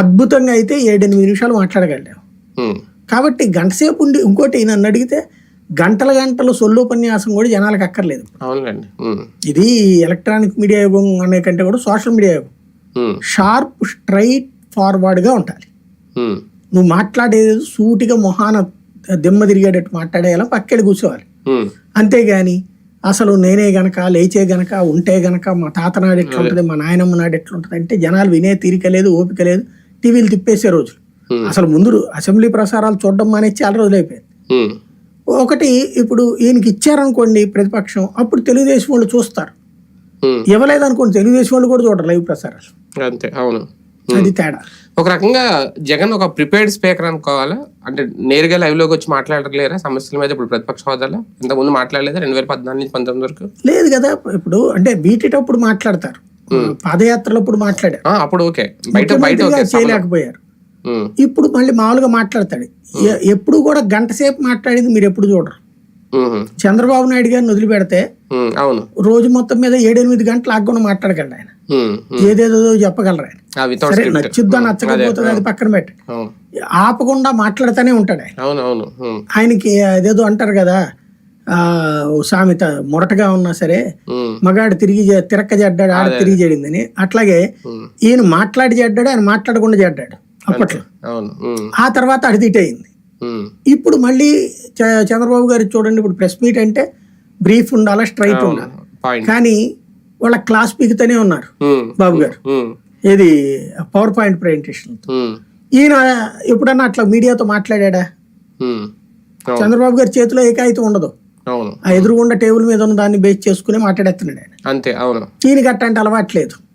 అద్భుతంగా అయితే ఏడెనిమిది నిమిషాలు మాట్లాడగలిగాం. కాబట్టి గంట సేపు ఉండి ఇంకోటి నన్ను అడిగితే గంటల గంటలు సొల్లోపన్యాసం కూడా జనాలకు అక్కర్లేదు. ఇది ఎలక్ట్రానిక్ మీడియా యుగం అనే కంటే కూడా సోషల్ మీడియా యుగం. షార్ప్ స్ట్రైట్ ఫార్వర్డ్గా ఉండాలి. నువ్వు మాట్లాడేది సూటిగా మొహాన దిమ్మ తిరిగేటట్టు మాట్లాడేలా పక్కడి కూర్చోవాలి. అంతేగాని అసలు నేనే గనక లేచే గనక ఉంటే గనక మా తాత నాడు ఎట్లుంటది మా నాయనమ్మ నాడు ఎట్లుంటది అంటే జనాలు వినే తీరిక లేదు ఓపిక లేదు. టీవీలు తిప్పేసే రోజులు. అసలు ముందు అసెంబ్లీ ప్రసారాలు చూడడం మానేసి చాలా రోజులు అయిపోయింది. ఒకటి ఇప్పుడు ఈయనకి ఇచ్చారనుకోండి ప్రతిపక్షం అప్పుడు తెలుగుదేశం వాళ్ళు చూస్తారు. ఇవ్వలేదనుకోండి తెలుగుదేశం వాళ్ళు కూడా చూడరు లైవ్ ప్రసారాలు. అంతే అవును. అది తేడా. ఒక రకంగా జగన్ ఒక ప్రిపేర్డ్ స్పీకర్ అనుకోవాలా? అంటే నేరుగా లైవ్లోకి వచ్చి మాట్లాడలేరా సమస్యల మీద ఇప్పుడు ప్రతిపక్ష హోదాలో? ఇంతకుముందు మాట్లాడలేదా? రెండు వేల పద్నాలుగు నుంచి పంతొమ్మిది వరకు? లేదు కదా ఇప్పుడు అంటే వీటిటప్పుడు మాట్లాడతారు. పాదయాత్రలప్పుడు మాట్లాడారు. అప్పుడు ఓకే. బయట బయట చేయలేకపోయారు. ఇప్పుడు మళ్ళీ మామూలుగా మాట్లాడతాడు. ఎప్పుడు కూడా గంట సేపు మాట్లాడింది మీరు ఎప్పుడు చూడరు. చంద్రబాబు నాయుడు గారిని వదిలిపెడితే అవును. రోజు మొత్తం మీద ఏడెనిమిది గంటలు ఆగకుండా మాట్లాడగలరు ఆయన. ఏదేదో చెప్పగలరు ఆయన. సరే. నచ్చుద్దా నచ్చకపోతుంది అది పక్కన పెట్టి. అవును. ఆపకుండా మాట్లాడుతూనే ఉంటాడు ఆయన. ఆయనకి అదేదో అంటారు కదా సామెత మొరటగా ఉన్నా సరే మగాడు తిరిగి తిరక్క చెడ్డాడు ఆడ తిరిగి చెడిందని అట్లాగే ఈయన మాట్లాడి చెడ్డాడు ఆయన మాట్లాడకుండా చెడ్డాడు అప్పట్లో. ఆ తర్వాత అడిదిట్ అయింది ఇప్పుడు మళ్ళీ చంద్రబాబు గారు చూడండి ఇప్పుడు ప్రెస్ మీట్ అంటే బ్రీఫ్ ఉండాలా స్ట్రైట్ ఉండాలి? కానీ వాళ్ళ క్లాస్ పీకుతూనే ఉన్నారు బాబు గారు. ఏది? Power point presentation. ఈయన ఎప్పుడన్నా అట్లా మీడియాతో మాట్లాడా చంద్రబాబు గారి చేతిలో ఏకాయితం ఉండదు. అవును. ఆ ఎదురుగుండా టేబుల్ మీద ఉన్న దాన్ని బేస్ చేసుకుని మాట్లాడేస్తున్నాడు ఆయన. అంతే అవును. ఈయనకి అట్లాంటి అలవాట్లేదు.